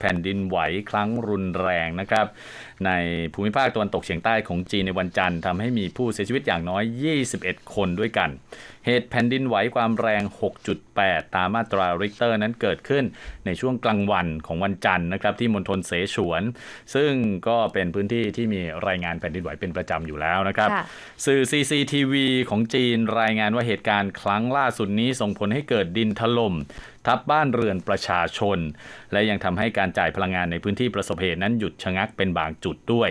แผ่นดินไหวครั้งรุนแรงนะครับ ในภูมิภาคตะวันตกเฉียงใต้ของจีนในวันจันทร์ทำให้มีผู้เสียชีวิตอย่างน้อย 21 คนด้วยกัน เหตุแผ่นดินไหวความแรง 6.8 ตามมาตราริกเตอร์นั้นเกิดขึ้นในช่วงกลางวันของวันจันทร์นะครับที่มณฑลเสฉวน ซึ่งก็เป็นพื้นที่ที่มีรายงานแผ่นดินไหวเป็นประจำอยู่แล้วนะครับค่ะสื่อ CCTV ของจีนรายงานว่าเหตุการณ์ครั้งล่าสุดนี้ส่งผลให้เกิดดินถล่ม ทับบ้านเรือนประชาชน และยังทำให้การจ่ายพลังงานในพื้นที่ประสบเหตุนั้นหยุดชะงักเป็นบางจุดด้วย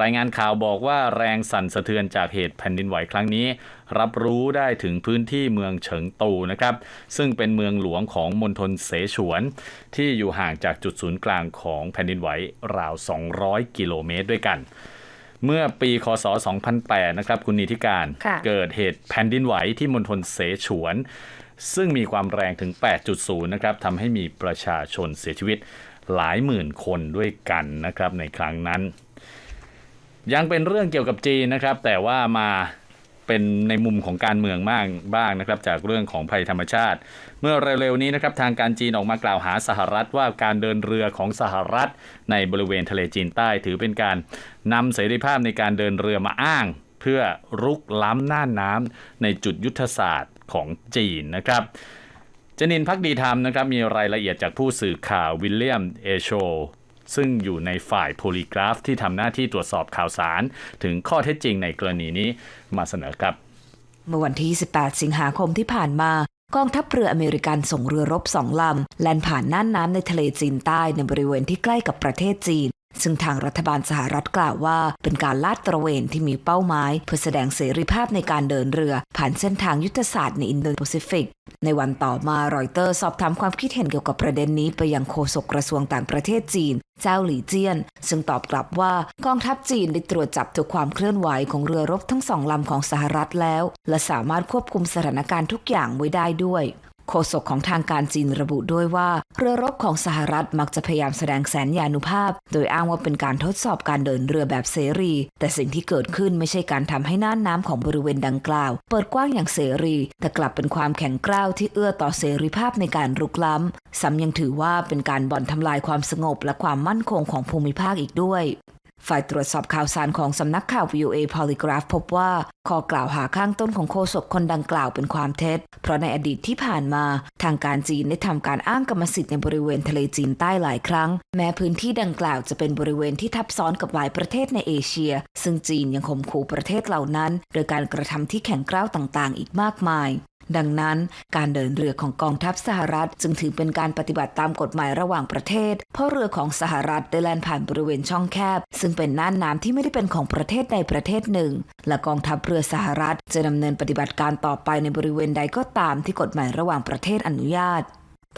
รายงานข่าวบอกว่าแรงสั่นสะเทือนจากเหตุแผ่นดินไหวครั้งนี้ รับรู้ได้ถึงพื้นที่เมืองเฉิงตูนะครับ ซึ่งเป็นเมืองหลวงของมณฑลเสฉวน ที่อยู่ห่างจากจุดศูนย์กลางของแผ่นดินไหวราว 200 กิโลเมตรด้วยกันเมื่อปี คศ 2008 นะครับ คุณนิติการค่ะเกิดเหตุแผ่นดินไหวที่มณฑลเสฉวน ซึ่งมีความแรงถึง 8.0 นะครับทำให้มีประชาชนเสียชีวิตหลายหมื่นคนด้วยกันนะครับในครั้งนั้น ยังเป็นเรื่องเกี่ยวกับจีนนะครับ แต่ว่ามาเป็นในมุมของการเมืองบ้างบ้างนะครับ จากเรื่องของภัยธรรมชาติ เมื่อเร็วๆนี้นะครับทางการจีนออกมากล่าวหาสหรัฐว่าการเดินเรือของสหรัฐ ในบริเวณทะเลจีนใต้ ถือเป็นการนำเสรีภาพในการเดินเรือมาอ้าง เพื่อรุกล้ำน่านน้ำในจุดยุทธศาสตร์ ของจีนนะครับจนินพักดีธรรมนะครับมีรายละเอียดจากผู้สื่อข่าววิลเลียมเอโชซึ่งอยู่ในฝ่ายโพลีกราฟ ที่ทำหน้าที่ตรวจสอบข่าวสาร ถึงข้อเท็จจริงในกรณีนี้มาเสนอครับ เมื่อวันที่28สิงหาคมที่ผ่านมากองทัพเรืออเมริกันส่งเรือรบสองลำแล่นผ่านน่านน้ำในทะเลจีนใต้ในบริเวณที่ใกล้กับประเทศจีน ซึ่งทางรัฐบาลสหรัฐกล่าวว่า เป็นการลาดตระเวนที่มีเป้าหมาย เพื่อแสดงเสรีภาพในการเดินเรือ ผ่านเส้นทางยุทธศาสตร์ในอินโดแปซิฟิก ในวันต่อมารอยเตอร์สอบถามความคิดเห็นเกี่ยวกับประเด็นนี้ไปยังโฆษกกระทรวงต่างประเทศจีน เจ้าหลี่เจี้ยน ซึ่งตอบกลับว่ากองทัพจีนได้ตรวจจับทุกความเคลื่อนไหวของเรือรบทั้งสองลำของสหรัฐแล้ว และสามารถควบคุมสถานการณ์ทุกอย่างไว้ได้ด้วย โฆษกของทางการจีนระบุด้วยว่า เรือรบของสหรัฐมักจะพยายามแสดงแสนยานุภาพ โดยอ้างว่าเป็นการทดสอบการเดินเรือแบบเสรี แต่สิ่งที่เกิดขึ้นไม่ใช่การทำให้น่านน้ำของบริเวณดังกล่าว เปิดกว้างอย่างเสรี แต่กลับเป็นความแข็งกร้าวที่เอื้อต่อเสรีภาพในการรุกล้ำซ้ำยังถือว่าเป็นการบ่อนทำลายความสงบและความมั่นคงของภูมิภาคอีกด้วย ฝ่ายตรวจสอบข่าวสารของสำนักข่าว VOA Polygraph พบว่าข้อกล่าวหาข้างต้นของโฆษกคนดังกล่าวเป็นความเท็จ เพราะในอดีตที่ผ่านมา ทางการจีนได้ทำการอ้างกรรมสิทธิ์ในบริเวณทะเลจีนใต้หลายครั้ง แม้พื้นที่ดังกล่าวจะเป็นบริเวณที่ทับซ้อนกับหลายประเทศในเอเชีย ซึ่งจีนยังข่มขู่ประเทศเหล่านั้น โดยการกระทำที่แข็งกร้าวต่างๆ อีกมากมาย ดังนั้นการเดินเรือของกองทัพสหรัฐจึงถือเป็นการปฏิบัติตามกฎหมายระหว่างประเทศ เพราะเรือของสหรัฐได้แล่นผ่านบริเวณช่องแคบ ซึ่งเป็นน่านน้ำที่ไม่ได้เป็นของประเทศใดประเทศหนึ่ง และกองทัพเรือสหรัฐจะดำเนินปฏิบัติการต่อไปในบริเวณใดก็ตามที่กฎหมายระหว่างประเทศอนุญาต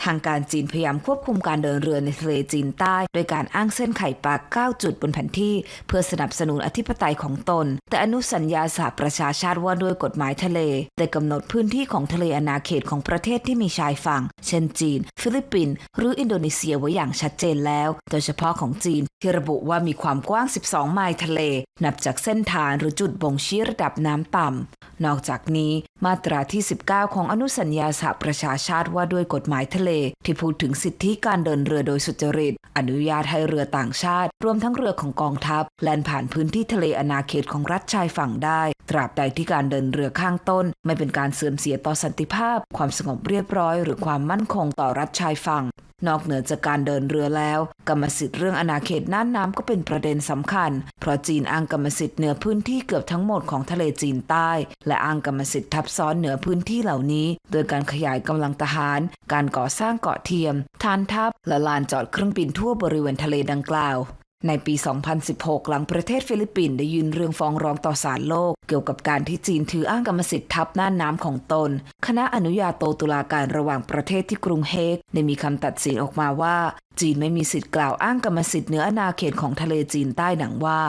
ทางการจีนพยายามควบคุมการเดินเรือในทะเลจีนใต้ โดยการอ้างเส้นไข่ปลา9จุดบนแผนที่ เพื่อสนับสนุนอธิปไตยของตน แต่อนุสัญญาสหประชาชาติว่าด้วยกฎหมายทะเลได้กำหนดพื้นที่ของทะเลอาณาเขตของประเทศที่มีชายฝั่ง เช่นจีน ฟิลิปปินส์หรืออินโดนีเซียไว้อย่างชัดเจนแล้ว โดยเฉพาะของจีน ที่ระบุว่ามีความกว้าง 12 ไมล์ทะเล นับจากเส้นฐานหรือจุดบ่งชี้ระดับน้ำต่ำนอกจากนี้ มาตราที่ 19 ของอนุสัญญาสหประชาชาติว่าด้วยกฎหมายทะเลที่พูดถึงสิทธิการเดินเรือโดยสุจริต อนุญาตให้เรือต่างชาติ รวมทั้งเรือของกองทัพ แล่นผ่านพื้นที่ทะเลอาณาเขตของรัฐชายฝั่งได้ ตราบใดที่การเดินเรือข้างต้น ไม่เป็นการเสื่อมเสียต่อสันติภาพ ความสงบเรียบร้อย หรือความมั่นคงต่อรัฐชายฝั่งนอกเหนือจากการเดินเรือแล้ว กรรมสิทธิ์เรื่องอาณาเขตน่านน้ำก็เป็นประเด็นสำคัญ เพราะจีนอ้างกรรมสิทธิ์เหนือพื้นที่เกือบทั้งหมดของทะเลจีนใต้ และอ้างกรรมสิทธิ์ทับซ้อนเหนือพื้นที่เหล่านี้ โดยการขยายกำลังทหาร การก่อสร้างเกาะเทียม ฐานทัพและลานจอดเครื่องบินทั่วบริเวณทะเลดังกล่าว ในปี 2016 หลังประเทศฟิลิปปินส์ได้ยื่นเรื่องฟ้องร้องต่อศาลโลก เกี่ยวกับการที่จีนถืออ้างกรรมสิทธิ์ทับน่านน้ำของตน คณะอนุญาโตตุลาการระหว่างประเทศที่กรุงเฮกได้มีคำตัดสินออกมาว่า จีนไม่มีสิทธิ์กล่าวอ้างกรรมสิทธิ์เหนืออาณาเขตของทะเลจีนใต้ดังว่า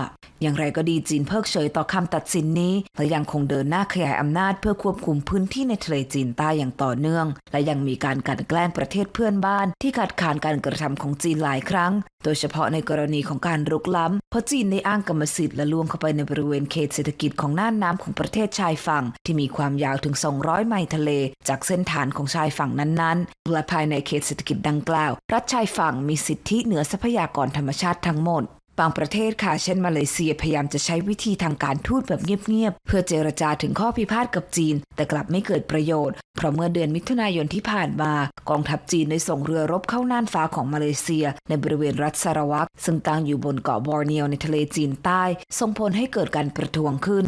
อย่างไรก็ดีจีนเพิกเฉยต่อคำตัดสินนี้ และยังคงเดินหน้าขยายอำนาจเพื่อควบคุมพื้นที่ในทะเลจีนใต้อย่างต่อเนื่อง และยังมีการกันแกล้งประเทศเพื่อนบ้าน ที่ขัดขานการกระทำของจีนหลายครั้ง โดยเฉพาะในกรณีของการรุกล้ำ เพราะจีนได้อ้างกรรมสิทธิ์และล่วงเข้าไปในบริเวณเขตเศรษฐกิจของน่านน้ำของประเทศชายฝั่ง ที่มีความยาวถึง 200 ไมล์ทะเล จากเส้นฐานของชายฝั่งนั้นๆและภายในเขตเศรษฐกิจดังกล่าว รัฐชายฝั่งมีสิทธิเหนือทรัพยากรธรรมชาติทั้งหมด บางประเทศค่ะ เช่นมาเลเซียพยายามจะใช้วิธีทางการทูตแบบเงียบๆ เพื่อเจรจาถึงข้อพิพาทกับจีน แต่กลับไม่เกิดประโยชน์ เพราะเมื่อเดือนมิถุนายนที่ผ่านมา กองทัพจีนได้ส่งเรือรบเข้าน่านฟ้าของมาเลเซีย ในบริเวณรัฐสารวักซึ่งตั้งอยู่บนเกาะบอร์เนียวในทะเลจีนใต้ ส่งผลให้เกิดการประท้วงขึ้น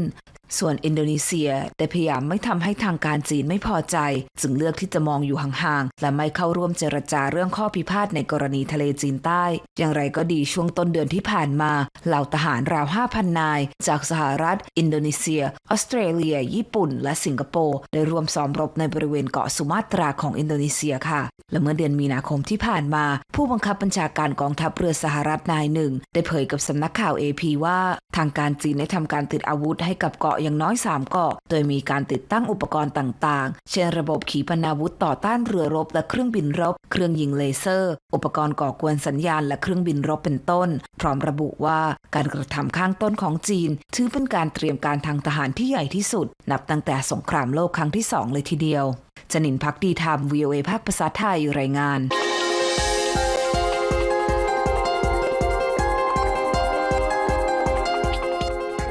ส่วนอินโดนีเซียได้พยายามไม่ทำให้ทางการจีนไม่พอใจ จึงเลือกที่จะมองอยู่ห่างๆ และไม่เข้าร่วมเจรจาเรื่องข้อพิพาทในกรณีทะเลจีนใต้ อย่างไรก็ดีช่วงต้นเดือนที่ผ่านมาเหล่าทหารราว 5,000 นาย จากสหรัฐ อินโดนีเซีย ออสเตรเลีย ญี่ปุ่น และสิงคโปร์ได้ร่วมซ้อมรบในบริเวณเกาะสุมาตราของอินโดนีเซียค่ะ และเมื่อเดือนมีนาคมที่ผ่านมา ผู้บังคับบัญชาการกองทัพเรือสหรัฐนายหนึ่ง ได้เผยกับสำนักข่าว AP ว่า ทางการจีนได้ทำการติดอาวุธให้กับเกาะอย่างน้อย 3 เกาะ โดยมีการติดตั้งอุปกรณ์ต่างๆ เช่นระบบขีปนาวุธต่อต้านเรือรบและเครื่องบินรบ เครื่องยิงเลเซอร์ อุปกรณ์ก่อกวนสัญญาณและเครื่องบินรบเป็นต้น พร้อมระบุว่าการกระทำข้างต้นของจีน ถือเป็นการเตรียมการทางทหารที่ใหญ่ที่สุด นับตั้งแต่สงครามโลกครั้งที่สองเลยทีเดียวจนินพักดีธรรม VOA ภาคภาษาไทยรายงาน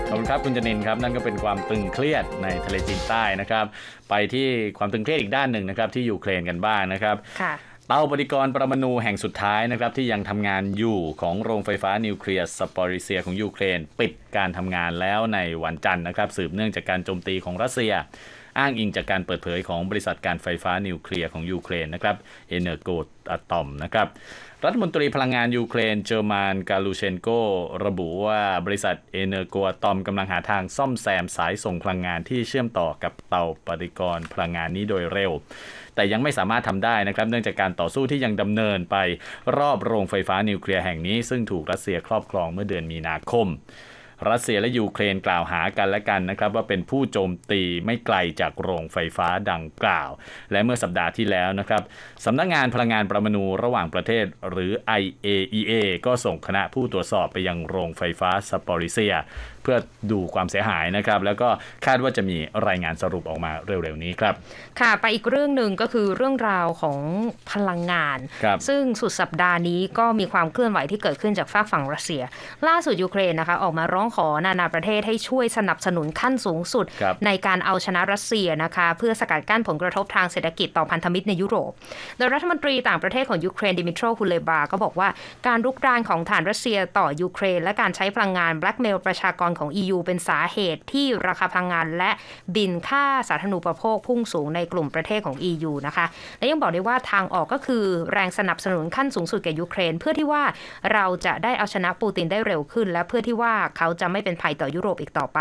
ขอบคุณครับคุณจนินครับนั่นก็เป็นความตึงเครียดในทะเลจีนใต้นะครับ ไปที่ความตึงเครียดอีกด้านหนึ่งนะครับที่ยูเครนกันบ้างนะครับค่ะ เตาปฏิกรณ์ปรมาณูแห่งสุดท้ายนะครับที่ยังทำงานอยู่ของโรงไฟฟ้านิวเคลียร์สปอริเซียของยูเครน ปิดการทำงานแล้วในวันจันทร์นะครับสืบเนื่องจากการโจมตีของรัสเซีย อ้างอิงจากการเปิดเผยของบริษัทการไฟฟ้านิวเคลียร์ของยูเครนนะครับเอเนอร์โกอะตอมนะครับรัฐมนตรีพลังงานยูเครนเจอร์มานกาลูเชนโกระบุว่าบริษัทเอเนอร์โกอะตอมกำลังหาทางซ่อมแซมสายส่งพลังงานที่เชื่อมต่อกับเตาปฏิกรณ์พลังงานนี้โดยเร็ว แต่ยังไม่สามารถทำได้นะครับเนื่องจากการต่อสู้ที่ยังดำเนินไปรอบโรงไฟฟ้านิวเคลียร์แห่งนี้ ซึ่งถูกรัสเซียครอบครองเมื่อเดือนมีนาคม รัสเซียและยูเครนกล่าวหากันและกันนะครับว่าเป็นผู้โจมตีไม่ไกลจากโรงไฟฟ้าดังกล่าว และเมื่อสัปดาห์ที่แล้วนะครับสำนักงานพลังงานประมาณูระหว่างประเทศหรือ IAEA ก็ส่งคณะผู้ตรวจสอบไปยังโรงไฟฟ้าสปอริเซีย พื่อดูความเสียหายนะครับ แล้วก็คาดว่าจะมีรายงานสรุปออกมาเร็วๆนี้ครับ ค่ะ ไปอีกเรื่องหนึ่งก็คือเรื่องราวของพลังงานครับซึ่งสุดสัปดาห์นี้ก็มีความเคลื่อนไหวที่เกิดขึ้นจากฝากฝั่งรัสเซีย ล่าสุดยูเครนนะคะออกมาร้องขอนานาประเทศให้ช่วยสนับสนุนขั้นสูงสุดครับในการเอาชนะรัสเซียนะคะ เพื่อสกัดกั้นผลกระทบทางเศรษฐกิจต่อพันธมิตรในยุโรป โดยรัฐมนตรีต่างประเทศของยูเครนดิมิโตรคูเลบาก็บอกว่าการรุกรานของฐานรัสเซียต่อยูเครน และการใช้พลังงานแบล็กเมลประชากรของ EU เป็นสาเหตุที่ราคาพลังงาน และบินค่าสาธารณูปโภคพุ่งสูงในกลุ่มประเทศของ EU นะคะ และยังบอกได้ว่าทางออกก็คือแรงสนับสนุนขั้นสูงสุดแก่ยูเครน เพื่อที่ว่าเราจะได้เอาชนะปูตินได้เร็วขึ้น และเพื่อที่ว่าเขาจะไม่เป็นภัยต่อยุโรปอีกต่อไป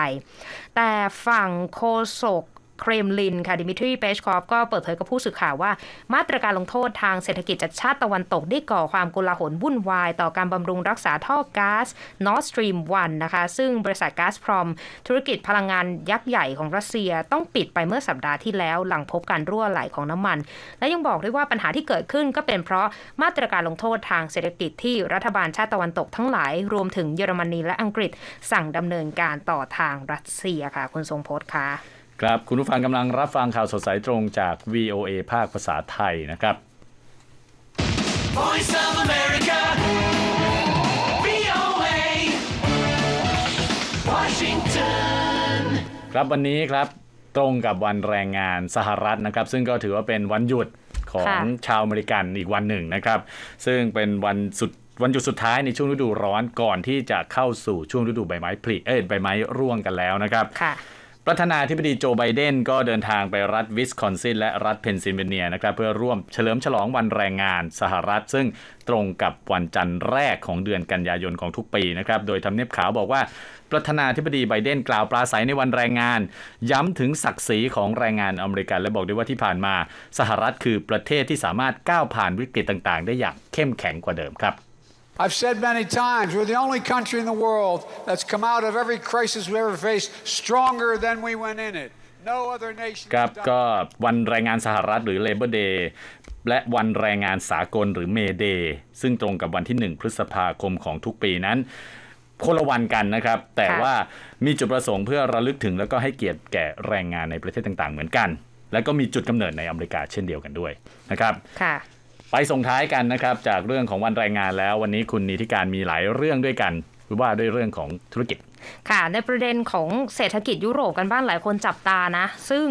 แต่ฝั่งโคศก เครมลินค่ะดิมิทรีเปชคอฟก็เปิดเผยกับผู้สื่อข่าวว่า มาตรการลงโทษทางเศรษฐกิจจากชาติตะวันตกได้ก่อความโกลาหลวุ่นวาย ต่อการบำรุงรักษาท่อก๊าซ Nord Stream 1นะคะ ซึ่งบริษัทก๊าซพรอม ธุรกิจพลังงานยักษ์ใหญ่ของรัสเซียต้องปิดไปเมื่อสัปดาห์ที่แล้ว หลังพบการรั่วไหลของน้ำมัน และยังบอกด้วยว่าปัญหาที่เกิดขึ้นก็เป็นเพราะมาตรการลงโทษทางเศรษฐกิจที่รัฐบาลชาติตะวันตกทั้งหลาย รวมถึงเยอรมนีและอังกฤษ สั่งดำเนินการต่อทางรัสเซียค่ะ คุณทรงพจน์ค่ะ ครับคุณผู้ฟังกำลังรับฟังข่าวสดสายตรงจาก VOA ภาคภาษาไทยนะครับ Voice of America. VOA. Washington. ครับวันนี้ครับตรงกับวันแรงงานสหรัฐนะครับ ซึ่งก็ถือว่าเป็นวันหยุดของค่ะชาวอเมริกันอีกวันหนึ่งนะครับ ซึ่งเป็นวันสุดวันหยุดสุดท้ายในช่วงฤดูร้อนก่อนที่จะเข้าสู่ช่วงฤดูใบไม้ผลิเอ้ยใบไม้ร่วงกันแล้วนะครับค่ะ ประธานาธิบดีโจไบเดนก็เดินทางไปรัฐวิสคอนซินและรัฐเพนซิลเวเนียนะครับเพื่อร่วมเฉลิมฉลองวันแรงงานสหรัฐ ซึ่งตรงกับวันจันทร์แรกของเดือนกันยายนของทุกปีนะครับโดยทำเนียบขาวบอกว่า ประธานาธิบดีไบเดนกล่าวปราศัยในวันแรงงาน ย้ำถึงศักดิ์ศรีของแรงงานอเมริกัน และบอกด้วยว่าที่ผ่านมา สหรัฐคือประเทศที่สามารถก้าวผ่านวิกฤตต่างๆ ได้อย่างเข้มแข็งกว่าเดิมครับ I've said many times, we're the only country in the world that's come out of every crisis we ever faced stronger than we went in it. No other nation ครับ has done ก็วันแรงงานสหรัฐหรือ Labor Day และวันแรงงานสากลหรือ May Day ซึ่งตรงกับวันที่ 1 พฤษภาคมของทุกปีนั้นคนละวันกันนะครับ แต่ค่ะว่ามีจุดประสงค์เพื่อระลึกถึงแล้วก็ให้เกียรติแก่แรงงานในประเทศต่างๆ เหมือนกัน แล้วก็มีจุดกำเนิดในอเมริกาเช่นเดียวกันด้วยนะครับค่ะ ไปส่งท้ายกันนะครับ จากเรื่องของวันแรงงานแล้ววันนี้คุณนิติการมีหลายเรื่องด้วยกันคือว่าด้วยเรื่องของธุรกิจค่ะในประเด็นของเศรษฐกิจยุโรปกันบ้างหลายคนจับตานะ ซึ่ง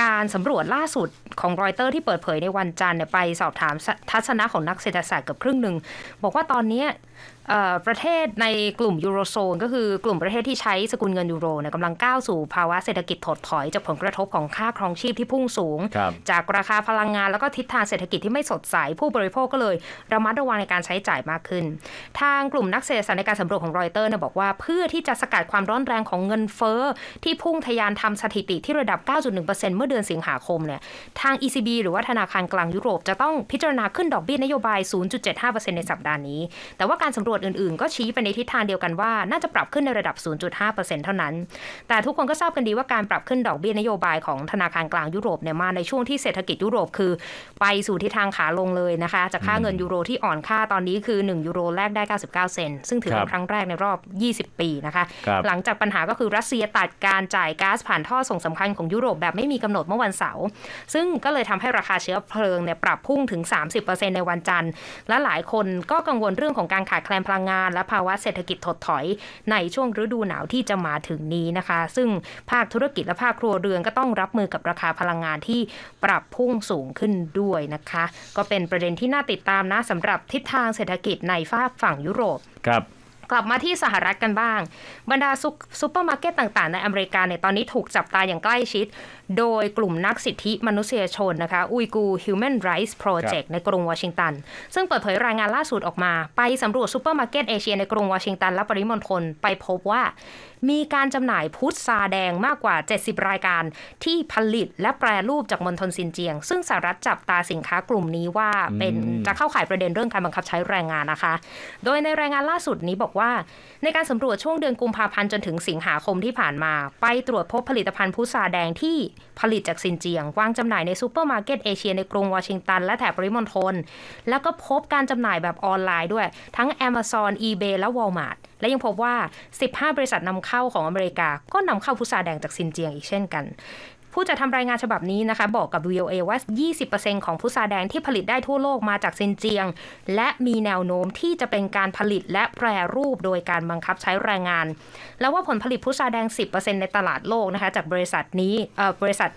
การสำรวจล่าสุดของรอยเตอร์ที่เปิดเผยในวันจันทร์ไปสอบถามทัศนะของนักเศรษฐศาสตร์เกือบครึ่งหนึ่ง บอกว่าตอนนี้ ประเทศในกลุ่มยูโรโซนก็คือกลุ่มประเทศที่ใช้สกุลเงินยูโรเนี่ยกำลังก้าวสู่ภาวะเศรษฐกิจถดถอยจากผลกระทบของค่าครองชีพที่พุ่งสูงครับจากราคาพลังงานแล้วก็ทิศทางเศรษฐกิจที่ไม่สดใส ผู้บริโภคก็เลยระมัดระวังในการใช้จ่ายมากขึ้น ทางกลุ่มนักเศรษฐศาสตร์ในการสำรวจของรอยเตอร์เนี่ยบอกว่าเพื่อที่จะสกัดความร้อนแรงของเงินเฟ้อที่พุ่งทะยานทำสถิติที่ระดับ 9.1%เมื่อเดือนสิงหาคมเนี่ยทาง ECB หรือว่าธนาคารกลางยุโรปจะต้องพิจารณาขึ้นดอกเบี้ยนโยบาย 0.75%ในสัปดาห์นี้ แต่ว่าการสำรวจอื่นๆ ก็ชี้ไปในทิศทางเดียวกันว่า น่าจะปรับขึ้นในระดับ 0.5%เท่านั้น แต่ทุกคนก็ทราบกันดีว่าการปรับขึ้นดอกเบี้ยนโยบายของธนาคารกลางยุโรปเนี่ยมาในช่วงที่เศรษฐกิจยุโรปคือ ไปสู่ทิศทางขาลงเลยนะคะ จากค่าเงินยูโรที่อ่อนค่าตอนนี้คือ 1 ยูโรแลกได้ 99 เซนต์ซึ่งถือครัเป็บนครั้งแรกในรอบ 20 ปีนะคะครับหลังจากปัญหาก็คือรัสเซียตัดการจ่ายก๊าซผ่านท่อส่งสำคัญของยุโรปแบบไม่มีกำหนดเมื่อวันเสาร์ซึ่งก็เลยทำให้ราคาเชื้อเพลิงเนี่ยปรับพุ่งถึง 30%ในวันจันทร์และหลายคนก็กังวลเรื่องของการขาดแคลนพลังงาน และภาวะเศรษฐกิจถดถอย ในช่วงฤดูหนาวที่จะมาถึงนี้นะคะ ซึ่งภาคธุรกิจและภาคครัวเรือนก็ต้องรับมือกับราคาพลังงานที่ปรับพุ่งสูงขึ้นด้วยนะคะ ก็เป็นประเด็นที่น่าติดตามนะสำหรับทิศทางเศรษฐกิจในฝาฝั่งยุโรปครับ กลับมาที่สหรัฐกันบ้าง บรรดาซุปซูเปอร์มาร์เก็ตต่างๆ ในอเมริกาในยตอนนี้ถูกจับตาอย่างใกล้ชิด โดยกลุ่มนักสิทธิมนุษยชนนะคะอุยกู Human Rights Project ในกรุงวอชิงตัน ซึ่งเปิดเผยรายงานล่าสุดออกมา ไปสำรวจซูเปอร์มาร์เก็ตเอเชียในกรุงวอชิงตันและปริมณฑลไปพบว่า มีการจำหน่ายพุทราแดงมากกว่า 70 รายการ ที่ผลิตและแปรรูปจากมณฑลซินเจียง ซึ่งสหรัฐจับตาสินค้ากลุ่มนี้ว่าเป็นจะเข้าข่ายประเด็นเรื่องการบังคับใช้แรงงานนะคะ โดยในรายงานล่าสุดนี้บอกว่า ในการสำรวจช่วงเดือนกุมภาพันธ์จนถึงสิงหาคมที่ผ่านมา ไปตรวจพบผลิตภัณฑ์พุทราแดงที่ผลิตจากซินเจียง วางจำหน่ายในซูเปอร์มาร์เก็ตเอเชียในกรุงวอชิงตันและแถบปริมณฑลแล้วก็พบการจำหน่ายแบบออนไลน์ด้วย ทั้ง Amazon eBay และ Walmart และยังพบว่า 15 บริษัทนำเข้าของอเมริกา ก็นำเข้าพุทราแดงจากซินเจียงอีกเช่นกัน ผู้จัดทำรายงานฉบับนี้นะคะ บอกกับ VOA ว่า 20%ของพุทราแดงที่ผลิตได้ทั่วโลกมาจากซินเจียง และมีแนวโน้มที่จะเป็นการผลิตและแปรรูปโดยการบังคับใช้แรงงาน แล้วว่าผลผลิตพุทราแดง 10%ในตลาดโลกนะคะจากบริษัทนี้เอ่อบริษัท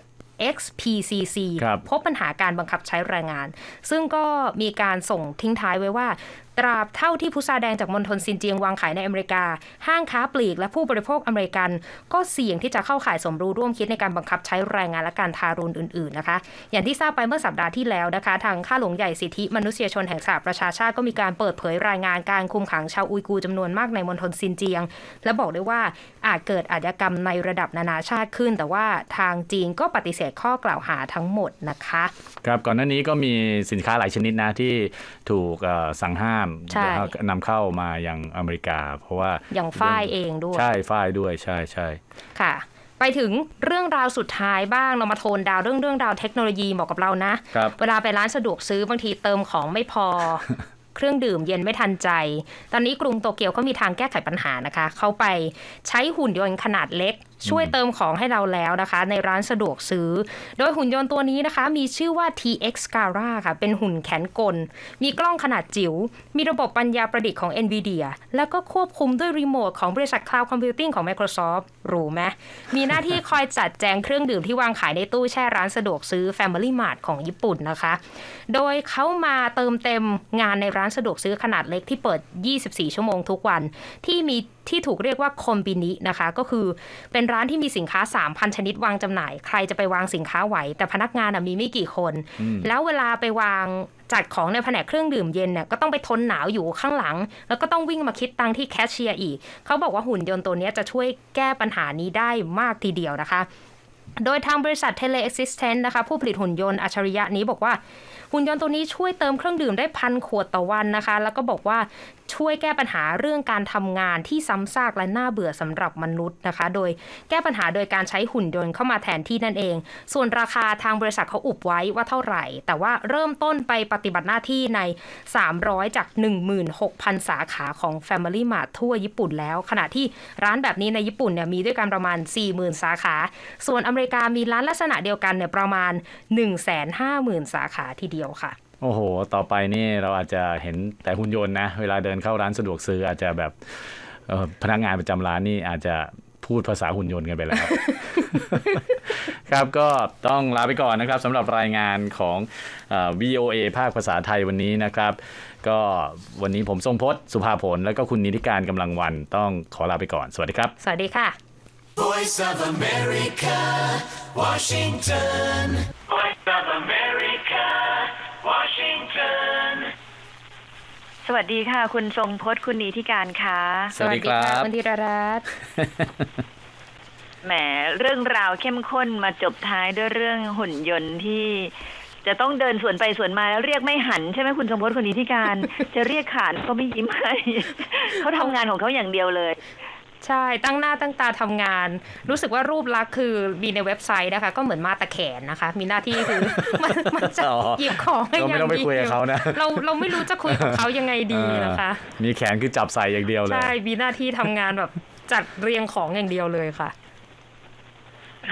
XPCC บพบปัญหาการบังคับใช้แรงงาน ซึ่งก็มีการส่งทิ้งท้ายไว้ว่า ตราบเท่าที่พุทราแดงจากมณฑลซินเจียงวางขายในอเมริกา ห้างค้าปลีกและผู้บริโภคอเมริกัน ก็เสี่ยงที่จะเข้าข่ายสมรู้ร่วมคิดในการบังคับใช้แรงงานและการทารุณอื่นๆนะคะ อย่างที่ทราบไปเมื่อสัปดาห์ที่แล้วนะคะ ทางข้าหลวงใหญ่สิทธิมนุษยชนแห่งสหประชาชาติก็มีการเปิดเผยรายงานการคุมขังชาวอุยกูร์จำนวนมากในมณฑลซินเจียง และบอกได้ว่าอาจเกิดอาชญากรรมในระดับนานาชาติขึ้น แต่ว่าทางจีนก็ปฏิเสธข้อกล่าวหาทั้งหมดนะคะ ครับก่อนหน้านี้ก็มีสินค้าหลายชนิดนะที่ถูกสั่งห้ามใช่แล้วก็นำเข้ามายังอเมริกา เพราะว่าอย่างฝ้ายเองด้วย ใช่ฝ้ายด้วยใช่ใช่ค่ะ ไปถึงเรื่องราวสุดท้ายบ้างเรามาโทนดาวเรื่องเรื่องราวเทคโนโลยีเหมาะกับเรานะครับเวลาไปร้านสะดวกซื้อบางทีเติมของไม่พอเครื่องดื่มเย็นไม่ทันใจ ตอนนี้กรุงโตเกียวเขามีทางแก้ไขปัญหานะคะ เขาไปใช้หุ่นยนต์ขนาดเล็ก ช่วยเติมของให้เราแล้วนะคะ ในร้านสะดวกซื้อ โดยหุ่นยนต์ตัวนี้นะคะ มีชื่อว่า TX Gara ค่ะ เป็นหุ่นแขนกล มีกล้องขนาดจิ๋ว มีระบบปัญญาประดิษฐ์ของ NVIDIA แล้วก็ควบคุมด้วยรีโมทของบริษัท Cloud Computing ของ Microsoft หรูไหมมีหน้าที่คอยจัดแจงเครื่องดื่มที่วางขายในตู้แช่ร้านสะดวกซื้อ Family Mart ของญี่ปุ่นนะคะ โดยเขามาเติมเต็มงานในร้านสะดวกซื้อขนาดเล็กที่เปิด 24 ชั่วโมงทุกวันที่มีที่ถูกเรียกว่าคอมบินินะคะ ก็คือเป็นร้านที่มีสินค้า 3,000 ชนิดวางจำหน่าย ใครจะไปวางสินค้าไหว แต่พนักงานน่ะมีไม่กี่คน แล้วเวลาไปวางจัดของในแผนกเครื่องดื่มเย็นเนี่ยก็ต้องไปทนหนาวอยู่ข้างหลัง แล้วก็ต้องวิ่งมาคิดตังค์ที่แคชเชียร์อีก เขาบอกว่าหุ่นยนต์ตัวเนี้ยจะช่วยแก้ปัญหานี้ได้มากทีเดียวนะคะ โดยทางบริษัท Tele Existence นะคะผู้ผลิตหุ่นยนต์อัจฉริยะนี้บอกว่า หุ่นยนต์ตัวนี้ช่วยเติมเครื่องดื่มได้พันขวดต่อวันนะคะ แล้วก็บอกว่าช่วยแก้ปัญหาเรื่องการทำงานที่ซ้ำซากและน่าเบื่อสำหรับมนุษย์นะคะ โดยแก้ปัญหาโดยการใช้หุ่นยนต์เข้ามาแทนที่นั่นเอง ส่วนราคาทางบริษัทเขาอุบไว้ว่าเท่าไหร่ แต่ว่าเริ่มต้นไปปฏิบัติหน้าที่ใน 300 จาก 16,000 สาขาของ Family Mart ทั่วญี่ปุ่นแล้ว ขณะที่ร้านแบบนี้ในญี่ปุ่นเนี่ยมีด้วยกันประมาณ 40,000 สาขา ส่วนอเมริกามีร้านลักษณะเดียวกันเนี่ยประมาณ 150,000 สาขาทีเดียวค่ะ โอ้โห ต่อไปนี่เราอาจจะเห็นแต่หุ่นยนต์นะ เวลาเดินเข้าร้านสะดวกซื้ออาจจะแบบเอ่อพนักงานประจำร้านนี่อาจจะพูดภาษาหุ่นยนต์กันไปแล้ว ครับก็ต้องลาไปก่อนนะครับสำหรับรายงานของเอ่อ VOA ภาคภาษาไทยวันนี้นะครับ ก็วันนี้ผมทรงพจน์สุภาผล แล้วก็คุณนิติการกำลังวันต้องขอลาไปก่อน สวัสดีครับ สวัสดีค่ะ Voice of America, Washington. Voice สวัสดีค่ะ คุณทรงพจน์คุณนีที่การค่ะ สวัสดีครับคุณธีรรัตน์แหมเรื่องราวเข้มข้นมาจบท้ายด้วยเรื่องหุ่นยนต์ที่จะต้องเดินสวนไปสวนมาแล้วเรียกไม่หันใช่ไหมคุณทรงพจน์คนนี้ที่การ จะเรียกขานก็ไม่ยิ้มให้เขาทำงานของเขาอย่างเดียวเลย ใช่ตั้งหน้าตั้งตาทำงาน รู้สึกว่ารูปลักษณ์คือมีในเว็บไซต์นะคะ ก็เหมือนมาตะแขนนะคะ มีหน้าที่คือมันมันจะอ๋อหยิบของให้เราไม่ย่าต้องไปคุยกับเขานะเราเราไม่รู้จะคุยกับเขายังไงดีนะคะเออมีแขนคือจับใส่อย่างเดียวเลยใช่มีหน้าที่ทำงานแบบจัดเรียงของอย่างเดียวเลยค่ะ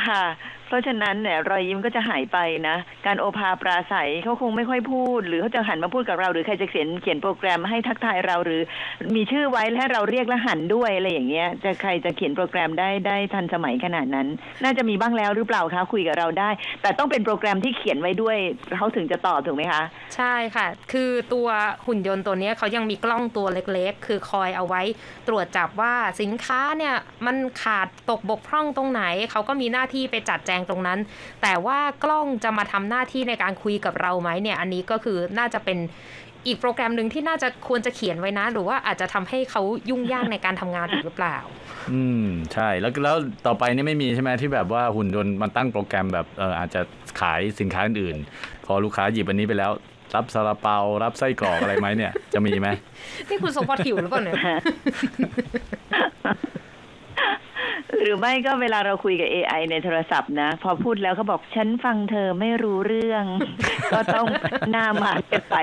ค่ะ เพราะฉะนั้นเนี่ยรอยยิ้มก็จะหายไปนะ การโอภาปราศัยเขาคงไม่ค่อยพูด หรือเขาจะหันมาพูดกับเรา หรือใครจะเขียนเขียนโปรแกรมให้ทักทายเราหรือมีชื่อไว้และให้เราเรียกและหันด้วยอะไรอย่างเงี้ยจะใครจะเขียนโปรแกรมได้ได้ทันสมัยขนาดนั้น น่าจะมีบ้างแล้วหรือเปล่าคะคุยกับเราได้ แต่ต้องเป็นโปรแกรมที่เขียนไว้ด้วยเขาถึงจะตอบถูกไหมคะ ใช่ค่ะ คือตัวหุ่นยนต์ตัวนี้เขายังมีกล้องตัวเล็กๆ คือคอยเอาไว้ตรวจจับว่าสินค้าเนี่ยมันขาดตกบกพร่องตรงไหนเขาก็มีหน้าที่ไปจัดแจงตรงนั้น แต่ว่ากล้องจะมาทำหน้าที่ในการคุยกับเราไหมเนี่ย อันนี้ก็คือน่าจะเป็นอีกโปรแกรมหนึ่งที่น่าจะควรจะเขียนไว้นะ หรือว่าอาจจะทำให้เขายุ่งยากในการทำงานอีกหรือเปล่า อืม ใช่แล้วแล้วต่อไปนี่ไม่มีใช่ไหมที่แบบว่าหุ่นยนต์มันตั้งโปรแกรมแบบเอออาจจะขายสินค้าอื่นๆพอลูกค้าหยิบอันนี้ไปแล้วรับซาลาเปา รับไส้กรอกอะไรไหมเนี่ย จะมีไหมนี่คุณสมบัติหิวหรือเปล่าเนี่ย หรือไม่ก็เวลาเราคุยกับ AI ในโทรศัพท์นะ พอพูดแล้วเขาบอกฉันฟังเธอไม่รู้เรื่อง ก็ต้องหน้าหมาดกันไป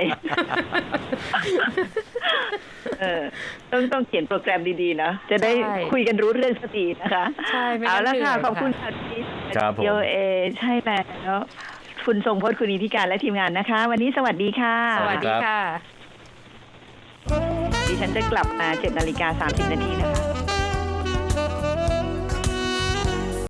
เออต้องต้องเขียนโปรแกรมดีๆนะจะได้ใช่ คุยกันรู้เรื่องสักทีนะคะ ใช่ไม่งั้นเอาละค่ะ เหนื่อยขอบคุณค่ะค่ะที่ครับผมโยเอใช่แล้ว คุณทรงพจน์คุณอิทธิการและทีมงานนะคะ วันนี้สวัสดีค่ะ สวัสดีค่ะ ดิฉันจะกลับมา7นาฬิกา30 นาทีนะคะ